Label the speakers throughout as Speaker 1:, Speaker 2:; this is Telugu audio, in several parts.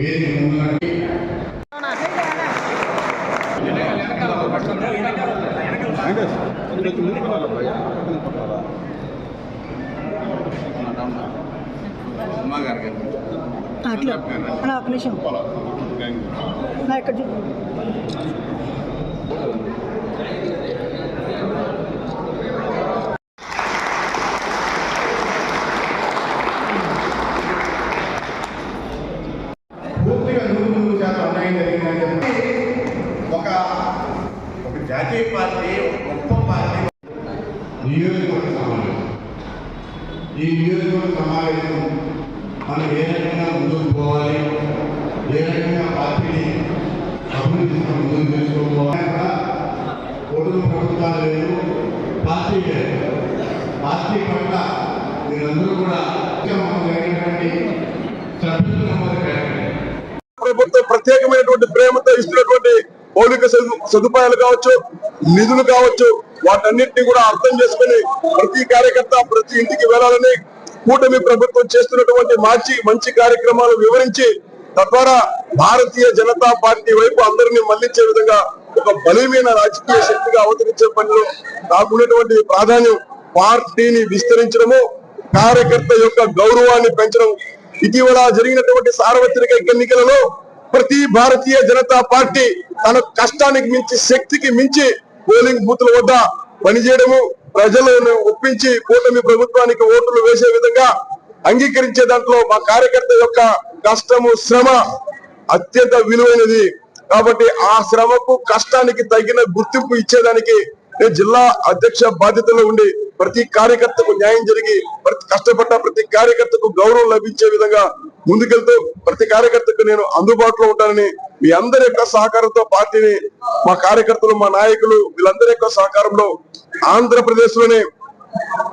Speaker 1: వేదిక ముందుకి
Speaker 2: అట్లా ఒక నిమిషం. ఇక్కడ
Speaker 1: జాతీయ పార్టీ గొప్ప పార్టీ. నియోజకవర్గ సమావేశం. ఈ నియోజకవర్గ సమావేశం మనం ఏ రకంగా ముందుకు పోవాలి? ఏ రకంగా పార్టీని అభివృద్ధి ముందుకు ప్రభుత్వాలు లేదు పార్టీ లేదు. పార్టీ పట్ల మీరందరూ కూడా
Speaker 3: ప్రభుత్వం ప్రత్యేకమైనటువంటి ప్రేమతో ఇస్తున్నటువంటి మౌలిక సదుపాయాలు కావచ్చు నిధులు కావచ్చు వాటన్నిటిని కూడా అర్థం చేసుకుని ప్రతి కార్యకర్త ప్రతి ఇంటికి వెళ్ళాలని కూటమి ప్రభుత్వం చేస్తున్నటువంటి మంచి మంచి కార్యక్రమాలు వివరించి తద్వారా భారతీయ జనతా పార్టీ వైపు అందరినీ మళ్ళించే విధంగా ఒక బలమైన రాజకీయ శక్తిగా అవతరించే పనిలో నాకున్నటువంటి ప్రాధాన్యం పార్టీని విస్తరించడము కార్యకర్త యొక్క గౌరవాన్ని పెంచడం. ఇటీవల జరిగినటువంటి సార్వత్రిక ఎన్నికలలో ప్రతి భారతీయ జనతా పార్టీ తన కష్టానికి మించి శక్తికి మించి పోలింగ్ బూత్ల వద్ద పనిచేయడము ప్రజలను ఒప్పించి కూటమి ప్రభుత్వానికి ఓట్లు వేసే విధంగా అంగీకరించే దాంట్లో మా కార్యకర్త యొక్క కష్టము శ్రమ అత్యంత విలువైనది. కాబట్టి ఆ శ్రమకు కష్టానికి తగిన గుర్తింపు ఇచ్చేదానికి నేను జిల్లా అధ్యక్ష బాధ్యతలో ఉండి ప్రతి కార్యకర్తకు న్యాయం జరిగి ప్రతి కష్టపడ్డ ప్రతి కార్యకర్తకు గౌరవం లభించే విధంగా ముందుకెళ్తూ ప్రతి కార్యకర్తకు నేను అందుబాటులో ఉంటానని మీ అందరి యొక్క సహకారంతో పార్టీని మా కార్యకర్తలు మా నాయకులు వీళ్ళందరి యొక్క సహకారంలో ఆంధ్రప్రదేశ్లోనే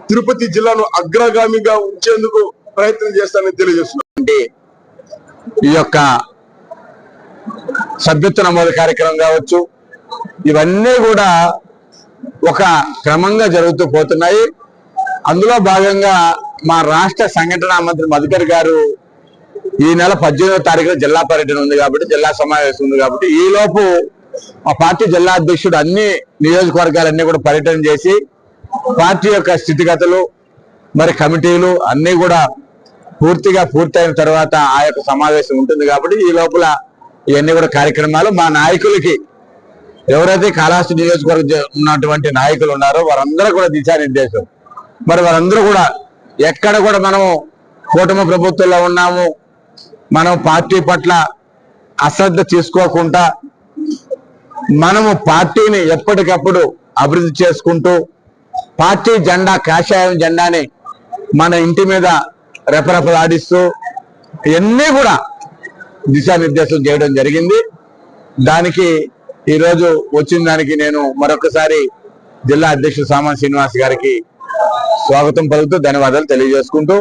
Speaker 3: తిరుపతి జిల్లాను అగ్రగామిగా ఉంచేందుకు ప్రయత్నం చేస్తానని తెలియజేస్తున్నాను.
Speaker 4: ఈ యొక్క సభ్యత్వ నమోదు కార్యక్రమం కావచ్చు ఇవన్నీ కూడా ఒక క్రమంగా జరుగుతూ పోతున్నాయి. అందులో భాగంగా మా రాష్ట్ర సంఘటన మంత్రి మధుకర్ గారు ఈ నెల పద్దెనిమిదో తారీఖున జిల్లా పర్యటన ఉంది కాబట్టి జిల్లా సమావేశం ఉంది కాబట్టి ఈ లోపు మా పార్టీ జిల్లా అధ్యక్షుడు అన్ని నియోజకవర్గాలన్నీ కూడా పర్యటన చేసి పార్టీ యొక్క స్థితిగతులు మరి కమిటీలు అన్నీ కూడా పూర్తిగా పూర్తయిన తర్వాత ఆ యొక్క సమావేశం ఉంటుంది కాబట్టి ఈ లోపల ఇవన్నీ కూడా కార్యక్రమాలు. మా నాయకులకి ఎవరైతే కాళహస్తి నియోజకవర్గం ఉన్నటువంటి నాయకులు ఉన్నారో వారందరూ కూడా దిశానిర్దేశం. మరి వారందరూ కూడా ఎక్కడ కూడా మనము కూటమి ప్రభుత్వంలో ఉన్నాము మనం పార్టీ పట్ల అశ్రద్ధ తీసుకోకుండా మనము పార్టీని ఎప్పటికప్పుడు అభివృద్ధి చేసుకుంటూ పార్టీ జెండా కాషాయం జెండాని మన ఇంటి మీద రెపరెపలాడిస్తూ ఇవన్నీ కూడా దిశానిర్దేశం చేయడం జరిగింది. దానికి ఈరోజు వచ్చిన దానికి నేను మరొకసారి జిల్లా అధ్యక్షుడు సామాన్ శ్రీనివాస్ గారికి స్వాగతం పలుకుతూ ధన్యవాదాలు తెలియజేసుకుంటూ